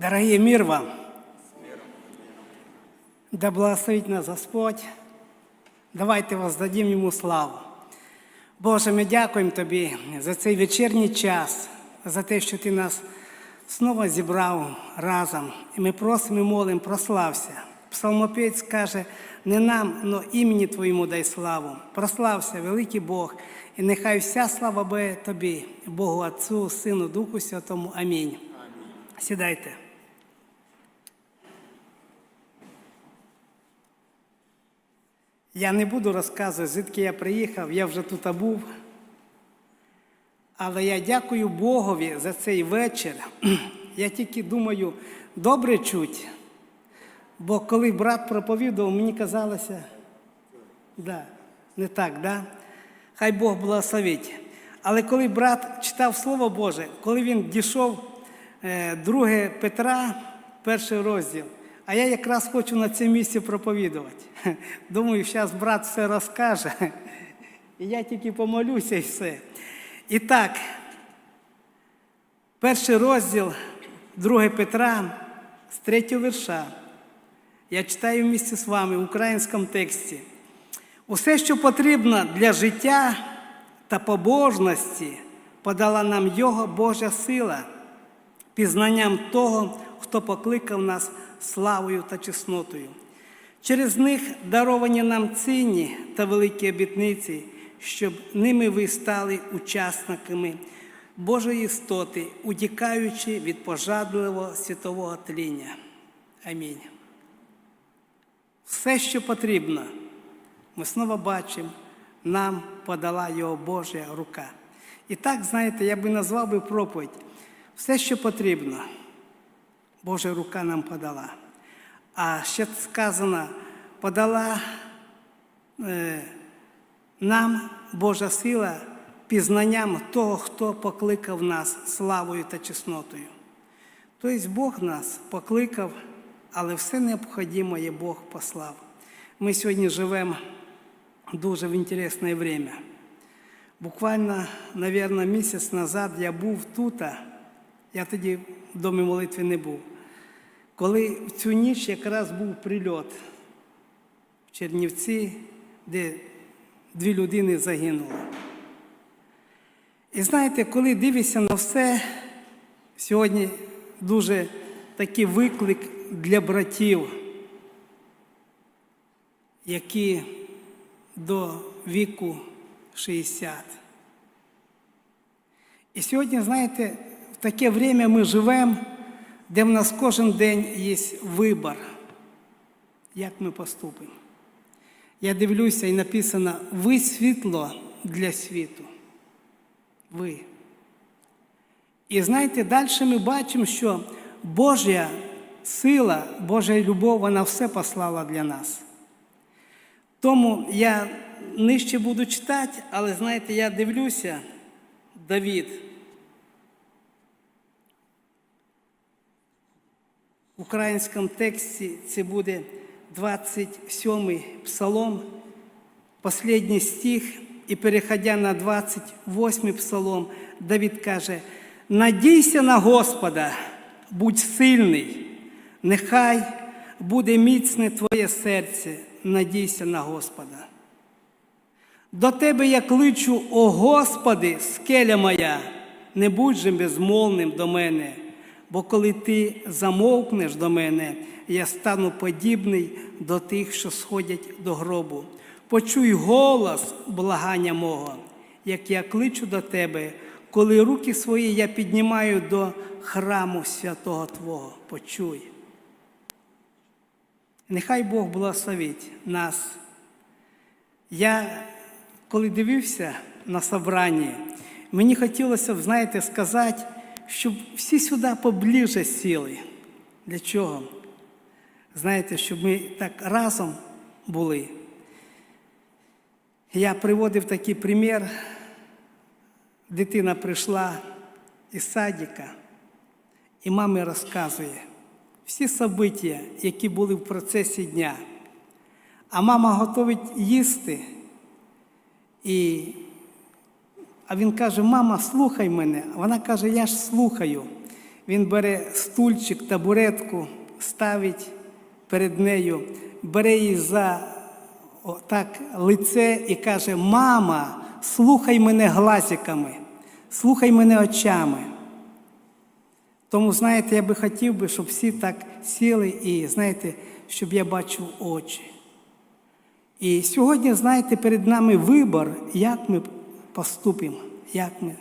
Дорогие, мир вам! Да благословить нас Господь. Давайте воздадим Йому славу. Боже, ми дякуємо Тобі за цей вечірній час, за те, що Ти нас знову зібрав разом. І ми просимо і молимо, прослався. Псалмопець каже, не нам, но імені Твоєму дай славу. Прослався, великий Бог, і нехай вся слава буде Тобі, Богу Отцу, Сину, Духу Святому. Амінь. Сідайте. Я не буду розказувати, звідки я приїхав, я вже тут був. Але я дякую Богові за цей вечір. Я тільки думаю, добре чуть. Бо коли брат проповідував, мені казалося, да, не так, да? хай Бог благословить. Але коли брат читав Слово Боже, коли він дійшов е, 2 Петра, перший розділ, а я якраз хочу на це місці проповідувати. Думаю, зараз брат все розкаже, і я тільки помолюся і все. І так, перший розділ 2 Петра з 3 вірша. Я читаю в місті з вами в українському тексті. Усе, що потрібно для життя та побожності, подала нам Його Божа сила, пізнанням того, хто покликав нас славою та чеснотою. Через них даровані нам цінні та великі обітниці, щоб ними ви стали учасниками Божої істоти, утікаючи від пожадливого світового тління. Амінь. Все, що потрібно, ми знову бачимо, нам подала його Божа рука. І так, знаєте, я би назвав би проповідь. Все, що потрібно, Божа рука нам подала. А ще сказано, подала е, нам Божа сила пізнанням того, хто покликав нас славою та чеснотою. Тобто Бог нас покликав, але все необхідне Бог послав. Ми сьогодні живемо дуже в інтересне время. Буквально, мабуть, місяць назад я був тут, я тоді домі молитви не був. Коли в цю ніч якраз був прильот в Чернівці, де дві людини загинули. І знаєте, коли дивишся на все, сьогодні дуже такий виклик для братів, які до віку 60. І сьогодні, знаєте, таке время ми живемо, де в нас кожен день є вибір, як ми поступимо. Я дивлюся і написано, ви світло для світу. Ви. І знаєте, далі ми бачимо, що Божа сила, Божа любов, вона все послала для нас. Тому я нижче буду читати, але знаєте, я дивлюся, Давід. Українському тексті це буде 27-й псалом, останній стих, і переходя на 28-й псалом, Давід каже: Надійся на Господа, будь сильний, нехай буде міцне твоє серце, надійся на Господа. До тебе я кличу, о Господи, скеля моя, не будь же безмовним до мене, бо коли ти замовкнеш до мене, я стану подібний до тих, що сходять до гробу. Почуй голос благання мого, як я кличу до тебе, коли руки свої я піднімаю до храму святого Твого. Почуй. Нехай Бог благословить нас. Я, коли дивився на собрання, мені хотілося б, знаєте, сказати, щоб всі сюди поближе сіли. Для чого? Знаєте, щоб ми так разом були. Я приводив такий примір. Дитина прийшла із садика, і мамі розказує всі события, які були в процесі дня. А мама готовить їсти. І... А він каже: Мама, слухай мене. Вона каже, я ж слухаю. Він бере стульчик, табуретку, ставить перед нею, бере її за так лице і каже: Мама, слухай мене глазиками, слухай мене очами. Тому, знаєте, я би хотів би, щоб всі так сіли і, знаєте, щоб я бачив очі. І сьогодні, знаєте, перед нами вибор, як ми поступимо, як ми.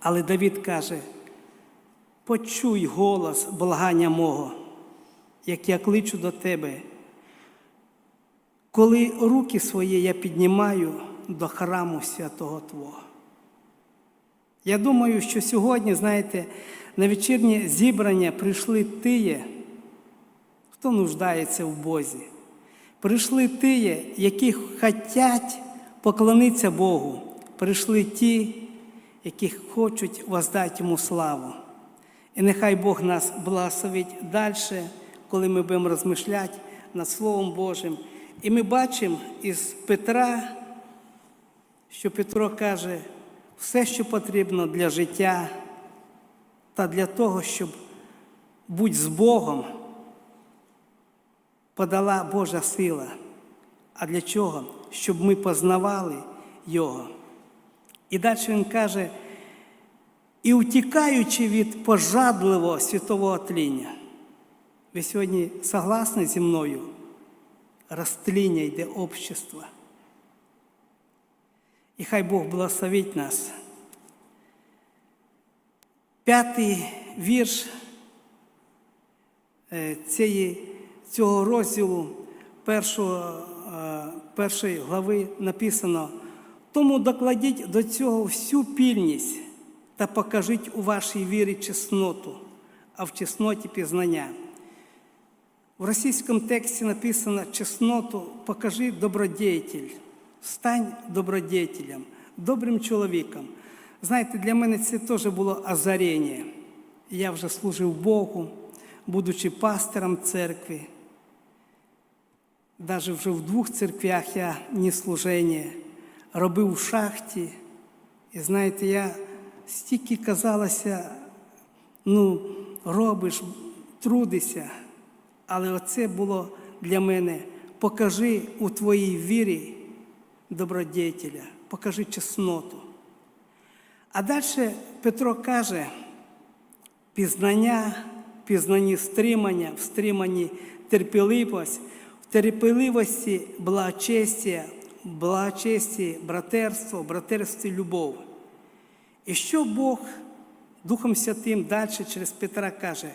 Але Давід каже: почуй голос благання мого, як я кличу до тебе. Коли руки свої я піднімаю до храму святого Твого. Я думаю, що сьогодні, знаєте, на вечірнє зібрання прийшли тиє, хто нуждається в Бозі. Прийшли тиє, які хочуть поклонитися Богу. Прийшли ті, які хочуть воздати йому славу. І нехай Бог нас благословить далі, коли ми будемо розмишляти над Словом Божим. І ми бачимо із Петра, що Петро каже, все, що потрібно для життя та для того, щоб бути з Богом, подала Божа сила. А для чого? Щоб ми познавали Його. І далі він каже, і утікаючи від пожадливого світового тління. Ви сьогодні согласні зі мною? Розтління йде общество. І хай Бог благословить нас. П'ятий вірш е, цієї, цього розділу першого, е, першої глави написано, тому докладіть до цього всю пільність та покажіть у вашій вірі чесноту, а в чесноті пізнання. В російському тексті написано чесноту покажи добродетель, стань добродетелем, добрим чоловіком. Знаєте, для мене це теж було озарення. Я вже служив Богу, будучи пастором церкви. Навіть вже в двох церквях я не служення, робив в шахті. І знаєте, я стільки казалося, ну, робиш, трудишся. Але оце було для мене. Покажи у твоїй вірі добродетеля, покажи чесноту. А далі Петро каже, пізнання, пізнанні стримання, в стриманні терпеливість, в терпеливості благочестя, благочесті, братерство, братерстві любов. І що Бог Духом Святим далі через Петра каже,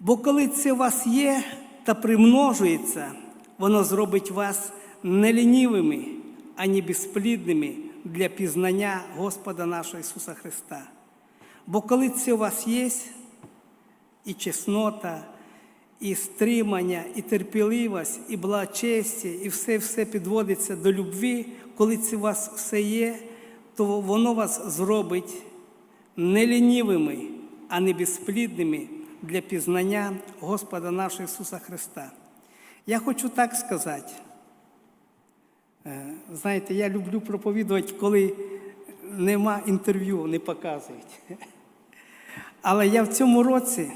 бо коли це у вас є та примножується, воно зробить вас не лінівими, ані безплідними для пізнання Господа нашого Ісуса Христа. Бо коли це у вас є, і чеснота, і стримання, і терпеливість, і благочестя, і все все підводиться до любві, коли це у вас все є, то воно вас зробить не лінівими, а не безплідними для пізнання Господа нашого Ісуса Христа. Я хочу так сказати. Е, Знаєте, я люблю проповідувати, коли нема інтерв'ю, не показують. Але я в цьому році,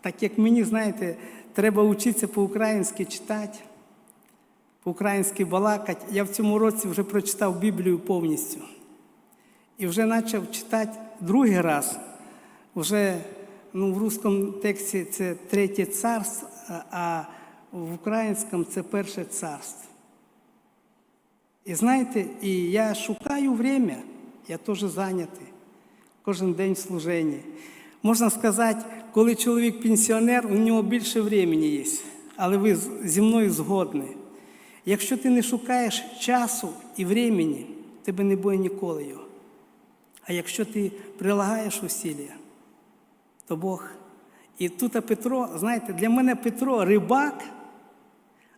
так як мені, знаєте, треба вчитися по-українськи читати, по-українськи балакати, я в цьому році вже прочитав Біблію повністю. І вже почав читати другий раз. Вже ну, в русскому тексті це третє царство, а в українському це перше царство. І знаєте, і я шукаю время, я теж зайнятий, кожен день в служенні. Можна сказати, коли чоловік пенсіонер, у нього більше времени є, але ви зі мною згодні. Якщо ти не шукаєш часу і времени, тебе не буде ніколи його. А якщо ти прилагаєш усилля, то Бог. І тут Петро, знаєте, для мене Петро рибак,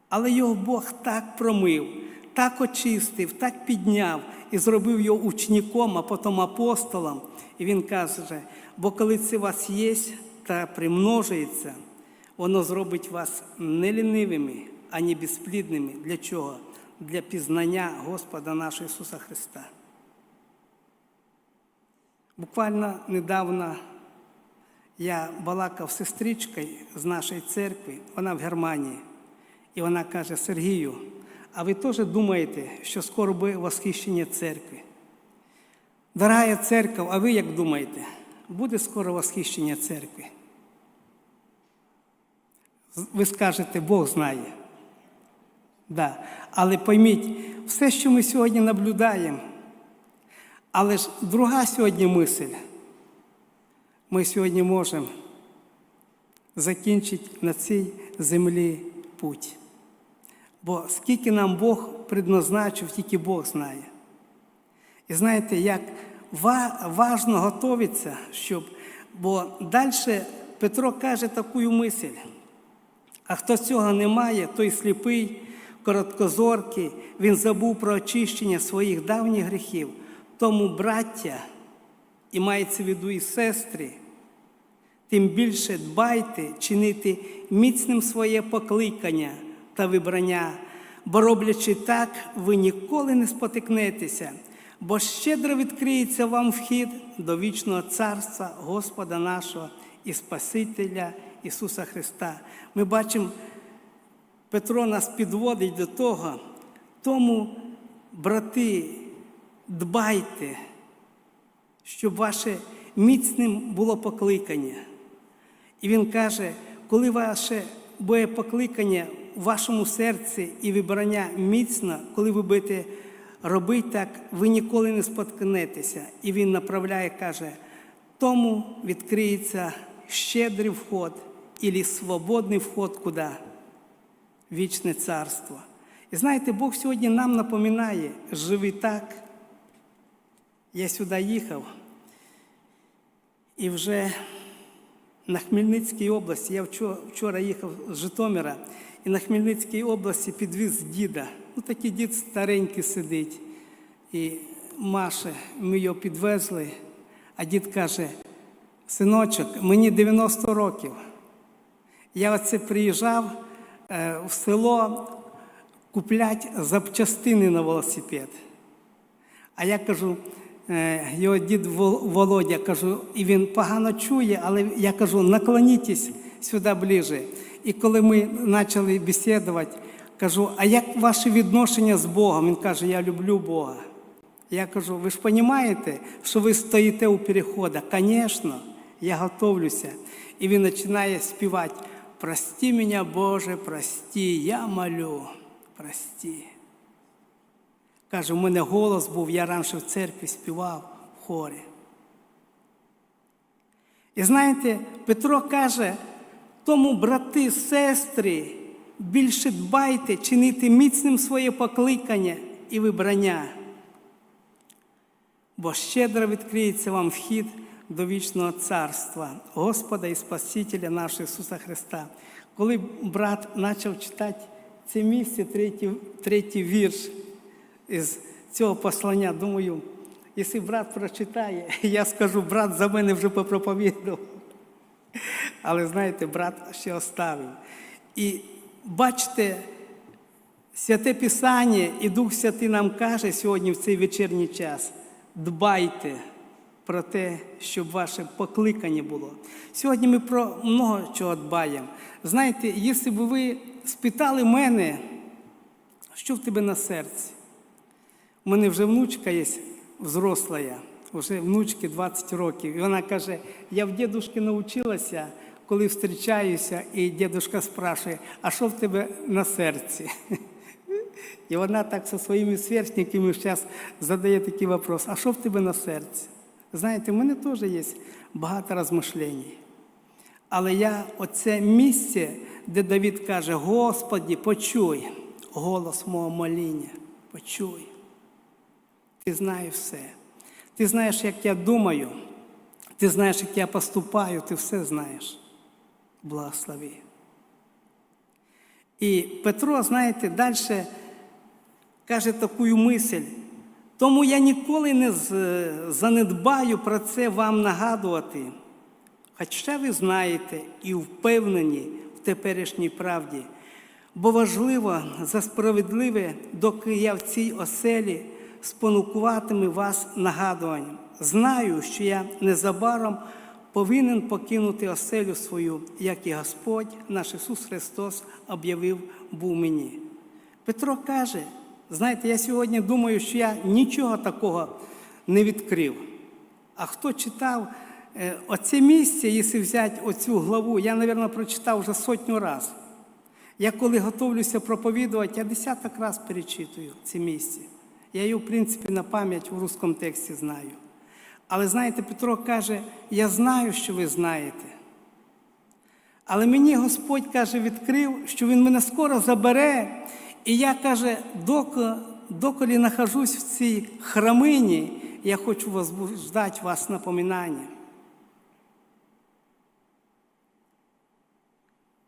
але його Бог так промив, так очистив, так підняв і зробив його учніком, а потім апостолом. І він каже, бо коли це у вас є та примножується, воно зробить вас не лінивими, ані безплідними. Для чого? Для пізнання Господа нашого Ісуса Христа. Буквально недавно Я балакав з сестричкою з нашої церкви, вона в Германії. І вона каже: Сергію, а ви теж думаєте, що скоро буде восхищення церкви? Дорогая церква, а ви як думаєте, буде скоро восхищення церкви? Ви скажете, Бог знає. Да. Але пойміть, все, що ми сьогодні наблюдаємо, але ж друга сьогодні мисль. Ми сьогодні можемо закінчити на цій землі путь. Бо скільки нам Бог предназначив, тільки Бог знає. І знаєте, як важно готуватися, щоб. Бо далі Петро каже таку мисль. А хто цього не має, той сліпий, короткозоркий, він забув про очищення своїх давніх гріхів. Тому, браття, і мається в виду і сестри, тим більше дбайте чинити міцним своє покликання та вибрання, бо роблячи так, ви ніколи не спотикнетеся, бо щедро відкриється вам вхід до вічного царства Господа нашого і Спасителя Ісуса Христа. Ми бачимо, Петро нас підводить до того, тому, брати, дбайте, щоб ваше міцним було покликання. І він каже, коли ваше буде покликання в вашому серці і вибрання міцно, коли ви будете робити так, ви ніколи не споткнетеся. І він направляє, каже, тому відкриється щедрий вход і свободний вход куди? Вічне царство. І знаєте, Бог сьогодні нам напоминає, живи так. Я сюди їхав, і вже на Хмельницькій області, я вчора їхав з Житомира, і на Хмельницькій області підвіз діда. Ну, такий дід старенький сидить. І Маше, ми його підвезли, а дід каже: синочок, мені 90 років. Я оце приїжджав е, в село купляти запчастини на велосипед. А я кажу, е, його дід Володя, кажу, і він погано чує, але я кажу, наклонітесь сюди ближче. І коли ми почали бесідувати, кажу, а як ваше відношення з Богом? Він каже, я люблю Бога. Я кажу, ви ж розумієте, що ви стоїте у переходах? Звісно, я готовлюся. І він починає співати. Прости мене, Боже, прости, я молю, прости. Каже, у мене голос був, я раніше в церкві співав в хорі. І знаєте, Петро каже, тому, брати, сестри, більше дбайте чинити міцним своє покликання і вибрання, бо щедро відкриється вам вхід до вічного царства Господа і Спасителя нашого Ісуса Христа. Коли брат почав читати це місце, третій, третій вірш із цього послання, думаю, якщо брат прочитає, я скажу, брат за мене вже попроповідав. Але знаєте, брат ще оставив. І бачите, святе Писання і Дух Святий нам каже сьогодні в цей вечірній час: дбайте про те, щоб ваше покликання було. Сьогодні ми про много чого дбаємо. Знаєте, якщо б ви спитали мене, що в тебе на серці? У мене вже внучка є взросла, вже внучки 20 років. І вона каже: я в дідушки навчилася, коли зустрічаюся, і дідушка спрашує, а що в тебе на серці? І вона так зі своїми сверстниками зараз задає такий вопрос: а що в тебе на серці? Знаєте, в мене теж є багато розмишлень. Але я оце місце, де Давід каже: Господі, почуй голос мого моління, почуй. Ти знаєш все. Ти знаєш, як я думаю, ти знаєш, як я поступаю, ти все знаєш. Благослови. І Петро, знаєте, далі каже таку мисль. Тому я ніколи не занедбаю про це вам нагадувати. Хоча ви знаєте і впевнені в теперішній правді, бо важливо за справедливе, доки я в цій оселі спонукуватиме вас нагадуванням. Знаю, що я незабаром повинен покинути оселю свою, як і Господь, наш Ісус Христос, об'явив був мені. Петро каже: знаєте, я сьогодні думаю, що я нічого такого не відкрив. А хто читав е, оце місце, якщо взяти оцю главу, я, мабуть, прочитав вже сотню разів. Я коли готовлюся проповідувати, я десяток раз перечитую це місце. Я його, в принципі, на пам'ять в русскому тексті знаю. Але знаєте, Петро каже, я знаю, що ви знаєте. Але мені Господь каже, відкрив, що Він мене скоро забере, і я каже, доки, доколі нахожусь в цій храмині, я хочу возбуждати вас напоминання.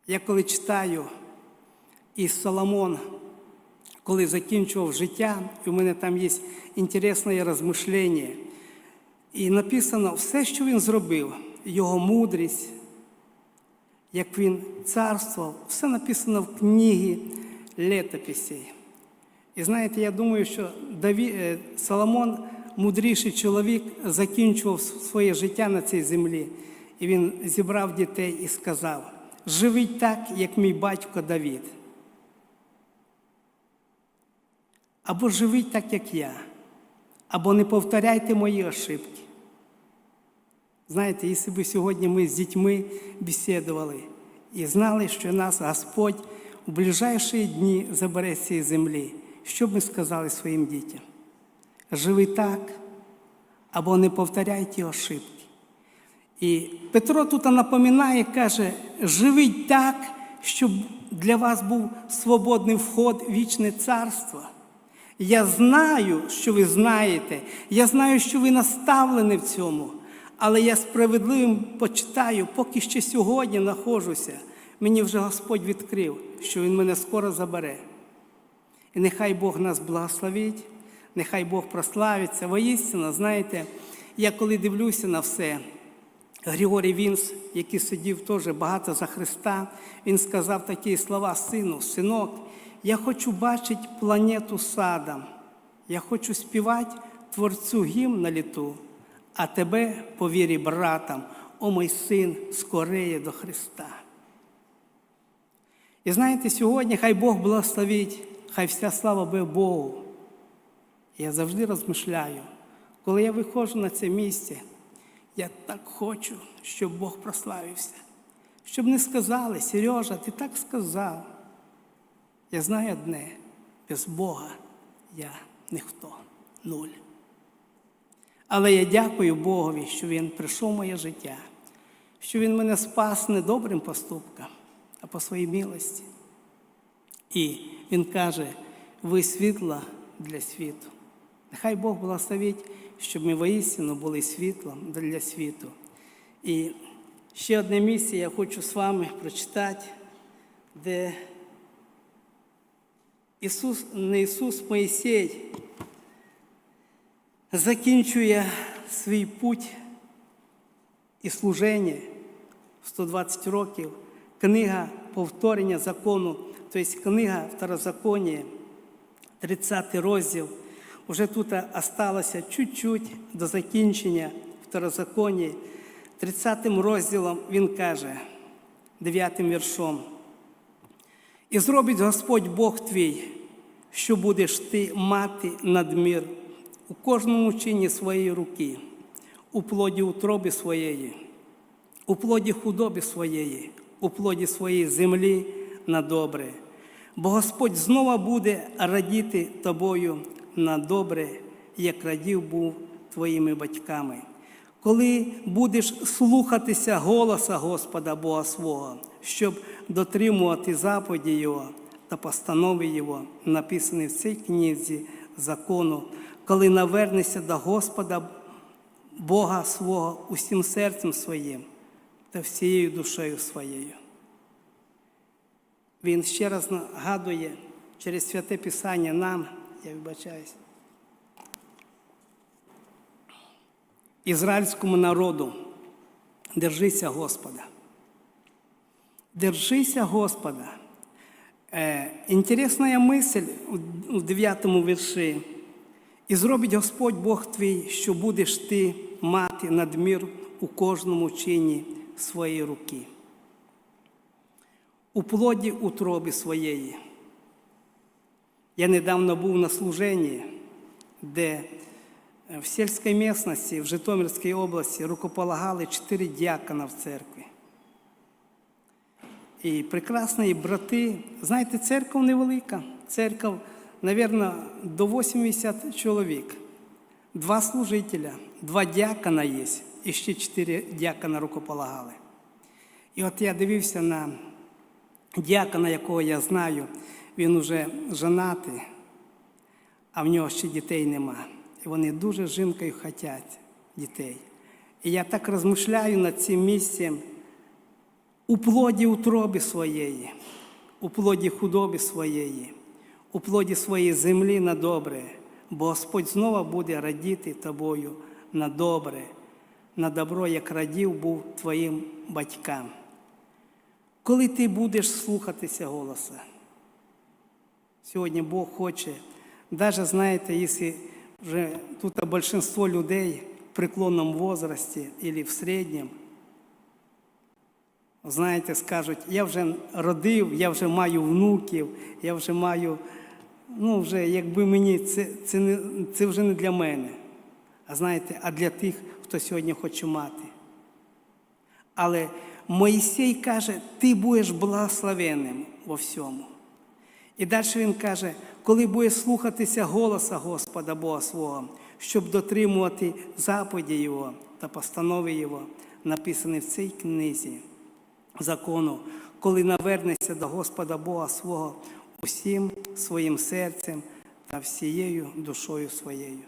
Я коли читаю, і Соломон, коли закінчував життя, і у мене там є інтересне розмишлення, і написано все, що він зробив, його мудрість, як він царствував, все написано в книгі летописей. І знаєте, я думаю, що Даві... е, Соломон, мудріший чоловік, закінчував своє життя на цій землі. І він зібрав дітей і сказав: живіть так, як мій батько Давід. Або живіть так, як я, або не повторяйте мої ошибки. Знаєте, якщо б сьогодні ми з дітьми бесідували і знали, що нас Господь у ближайші дні забере з цієї землі, що б ми сказали своїм дітям? Живи так, або не повторяйте ошибки. І Петро тут напоминає, каже, живіть так, щоб для вас був свободний вход в вічне царство. Я знаю, що ви знаєте, я знаю, що ви наставлені в цьому, але я справедливим почитаю, поки ще сьогодні нахожуся. Мені вже Господь відкрив, що Він мене скоро забере. І нехай Бог нас благословить, нехай Бог прославиться. Воістину, знаєте, я коли дивлюся на все, Григорій Вінс, який сидів теж багато за Христа, він сказав такі слова сину, синок, я хочу бачити планету садом, я хочу співати Творцю гімн на літу, а тебе, по вірі братам, о мій син, скореє до Христа. І знаєте, сьогодні хай Бог благословить, хай вся слава буде Богу. Я завжди розмишляю, коли я виходжу на це місце, я так хочу, щоб Бог прославився. Щоб не сказали, Сережа, ти так сказав. Я знаю одне, без Бога я ніхто, нуль. Але я дякую Богові, що Він прийшов моє життя, що Він мене спас не добрим поступком, а по своїй милості. І Він каже, ви світло для світу. Нехай Бог благословить, щоб ми воістину були світлом для світу. І ще одне місце я хочу з вами прочитати, де Ісус, не Ісус Моїсей закінчує свій путь і служення в 120 років, книга повторення закону, тобто книга Второзаконія, 30 розділ. Уже тут осталося чуть-чуть до закінчення Второзаконія. 30 розділом він каже, 9 віршом. І зробить Господь Бог твій, що будеш ти мати надмір у кожному чині своєї руки, у плоді утроби своєї, у плоді худоби своєї, у плоді своєї землі на добре. Бо Господь знову буде радіти тобою на добре, як радів був твоїми батьками. Коли будеш слухатися голоса Господа Бога свого, щоб дотримувати заповіді Його та постанови Його, написані в цій книзі закону, коли навернешся до Господа Бога свого усім серцем своїм та всією душею своєю. Він ще раз нагадує через святе Писання нам, я вибачаюсь, ізраїльському народу, держися Господа. Держися Господа. Е, Інтересна мисль у 9 вірші. І зробить Господь Бог твій, що будеш ти мати надмір у кожному чині своєї руки, у плоді утроби своєї. Я недавно був на служенні, де е, в сільській місцевості, в Житомирській області рукополагали чотири діакона в церкві. І прекрасні брати, знаєте, церква невелика. Церква, мабуть, до 80 чоловік. Два служителя, два діакона є, і ще чотири діакона рукополагали. І от я дивився на діакона, якого я знаю, він уже женатий, а в нього ще дітей нема. І вони дуже жінкою хочуть дітей. І я так розмишляю над цим місцем у плоді утроби своєї, у плоді худоби своєї, у плоді своєї землі на добре, бо Господь знову буде радіти тобою на добре, на добро, як радів був твоїм батькам. Коли ти будеш слухатися голоса, сьогодні Бог хоче, навіть знаєте, якщо вже тут большинство людей в преклонному возрасті або в середньому, знаєте, скажуть, я вже родив, я вже маю внуків, я вже маю, ну вже якби мені це, це, не, це вже не для мене. А знаєте, а для тих, хто сьогодні хоче мати. Але Моїсей каже, ти будеш благословенним во всьому. І далі він каже, коли будеш слухатися голоса Господа Бога свого, щоб дотримувати заповіді Його та постанови Його, написані в цій книзі закону, коли навернешся до Господа Бога свого усім своїм серцем та всією душою своєю.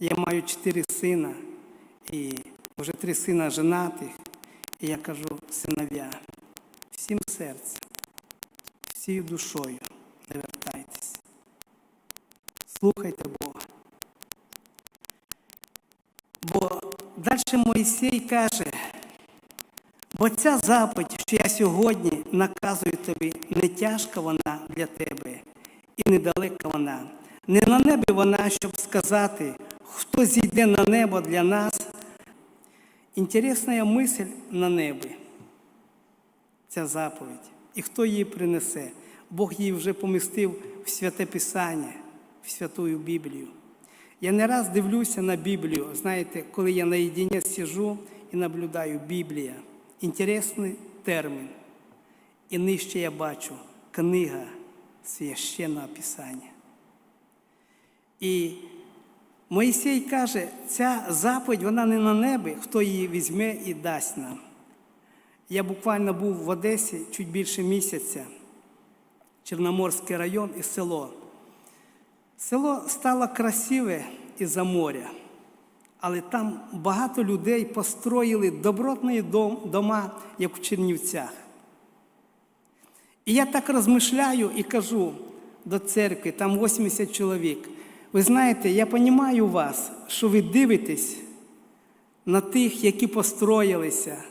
Я маю чотири сина, і вже три сина женатих, і я кажу синов'я, всім серцем, всією душою не вертайтесь. Слухайте Бога. Бо далі Моїсей каже, бо ця заповідь, що я сьогодні наказую тобі, не тяжка вона для тебе, і недалека вона. Не на небі вона, щоб сказати, хто зійде на небо для нас. Інтересна мисль на небі, ця заповідь. І хто її принесе? Бог її вже помістив в святе Писання, в Святую Біблію. Я не раз дивлюся на Біблію, знаєте, коли я наєдині сижу і наблюдаю Біблія. Інтересний термін. І нижче я бачу книга священного Писання. І Моїсей каже, ця заповідь, вона не на небі, хто її візьме і дасть нам. Я буквально був в Одесі чуть більше місяця, Чорноморський район і село. Село стало красиве із-за моря, але там багато людей построїли добротні дома, як в Чернівцях. І я так розмишляю і кажу до церкви, там 80 чоловік. Ви знаєте, я розумію вас, що ви дивитесь на тих, які построїлися,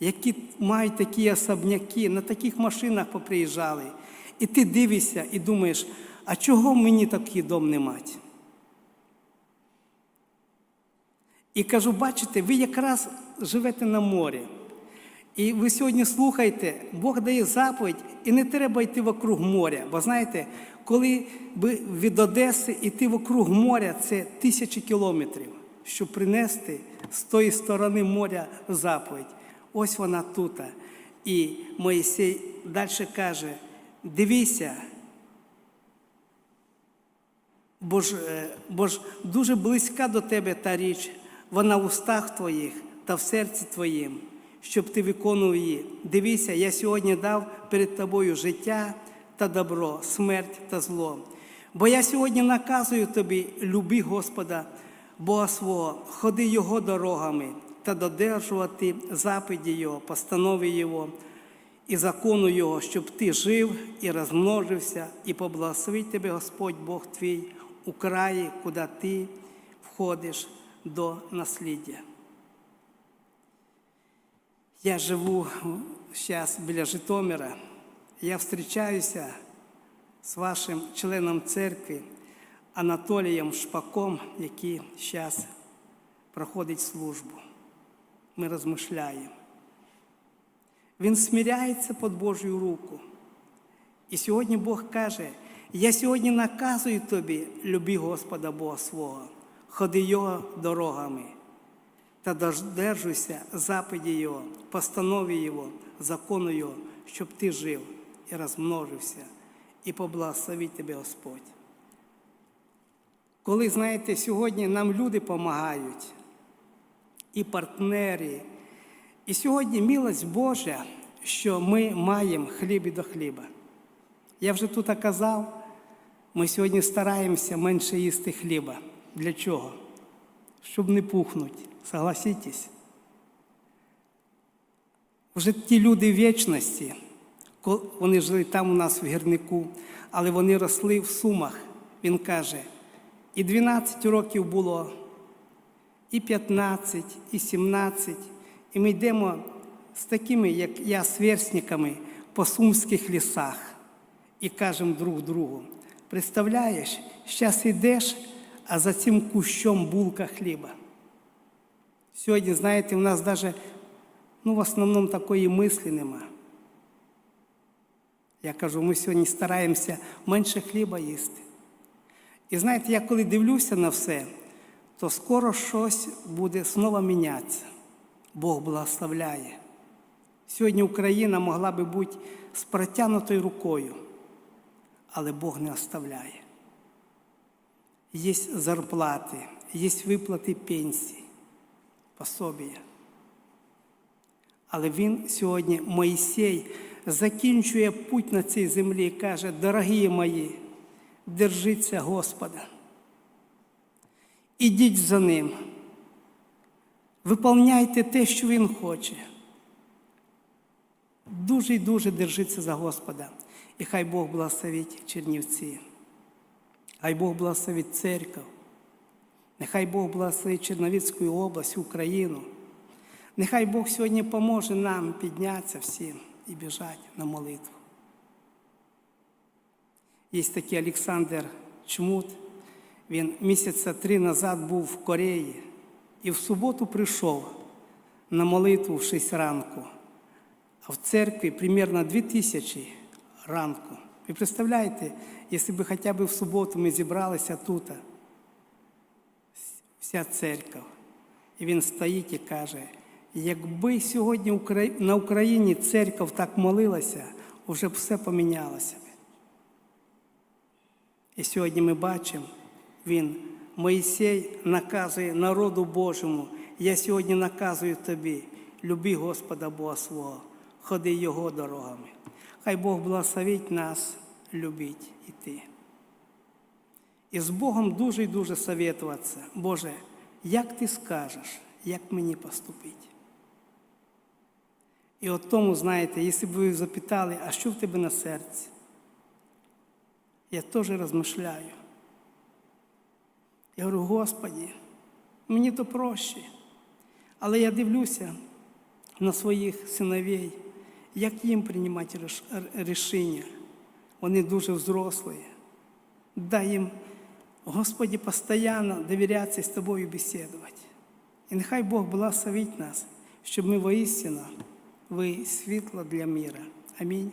які мають такі особняки, на таких машинах поприїжджали. І ти дивишся і думаєш, а чого мені такий дом не мати? І кажу, бачите, ви якраз живете на морі. І ви сьогодні слухаєте, Бог дає заповідь, і не треба йти вокруг моря. Бо знаєте, коли ви від Одеси йти вокруг моря, це тисячі кілометрів, щоб принести з тої сторони моря заповідь. Ось вона тут. І Моїсей далі каже: дивися, бо ж, е, бо ж дуже близька до тебе та річ, вона в устах твоїх та в серці твоїм, щоб ти виконував її. Дивися, я сьогодні дав перед тобою життя та добро, смерть та зло. Бо я сьогодні наказую тобі, люби Господа, Бога свого, ходи Його дорогами та додержувати заповіді Його, постанови Його і закону Його, щоб ти жив і розмножився, і поблагословить тебе Господь Бог твій у краї, куди ти входиш до насліддя. Я живу зараз біля Житомира. Я зустрічаюся з вашим членом церкви Анатолієм Шпаком, який зараз проходить службу. Ми розмишляємо. Він смиряється під Божою руку. І сьогодні Бог каже: я сьогодні наказую тобі, люби Господа Бога свого, ходи Його дорогами та додержуйся заповіді Його, постанові Його, закону Його, щоб ти жив і розмножився, і поблагословить тебе Господь. Коли, знаєте, сьогодні нам люди допомагають, і партнери, і сьогодні милость Божа, що ми маємо хліб і до хліба. Я вже тут казав, ми сьогодні стараємося менше їсти хліба. Для чого? Щоб не пухнути. Согласитесь? Вже ті люди вічності, вони жили там у нас в гірнику, але вони росли в сумах. Він каже, і 12 років було, і 15, і 17, і ми йдемо з такими, як я, сверстниками по сумських лісах і кажемо друг другу, представляєш, зараз йдеш, а за цим кущом булка хліба. Сьогодні, знаєте, у нас навіть ну, в основному такої мислі нема. Я кажу, ми сьогодні стараємося менше хліба їсти. І знаєте, я коли дивлюся на все, то скоро щось буде знову мінятися. Бог благословляє. Сьогодні Україна могла би бути з протягнутою рукою, але Бог не оставляє. Є зарплати, є виплати пенсій, пособія. Але він сьогодні, Моїсей, закінчує путь на цій землі і каже, дорогі мої, держіться Господа. Ідіть за ним. Виповняйте те, що Він хоче. Дуже і дуже держіться за Господа. І хай Бог благословить Чернівці. Хай Бог благословить церкву. Нехай Бог благословить Черновіцьку область, Україну. Нехай Бог сьогодні поможе нам піднятися всім і біжати на молитву. Є такий Олександр Чмут. Він місяця три назад був в Кореї і в суботу прийшов на молитву в 6 ранку, а в церкві примерно 2 тисячі ранку. Ви представляєте, якщо б хоча б в суботу ми зібралися тут, вся церква, і він стоїть і каже, якби сьогодні на Україні церква так молилася, вже б все помінялося. І сьогодні ми бачимо, він, Моїсей, наказує народу Божому, я сьогодні наказую тобі, люби Господа Бога свого, ходи Його дорогами. Хай Бог благословить нас любить іти. І з Богом дуже і дуже советуватися. Боже, як ти скажеш, як мені поступити? І от тому, знаєте, якщо б ви запитали, а що в тебе на серці? Я теж розмишляю. Я говорю, Господі, мені то проще. Але я дивлюся на своїх синовей, як їм приймати рішення. Вони дуже взрослі. Дай їм, Господі, постійно довірятися з тобою бесідувати. І нехай Бог благословить нас, щоб ми воістину ви світло для міра. Амінь.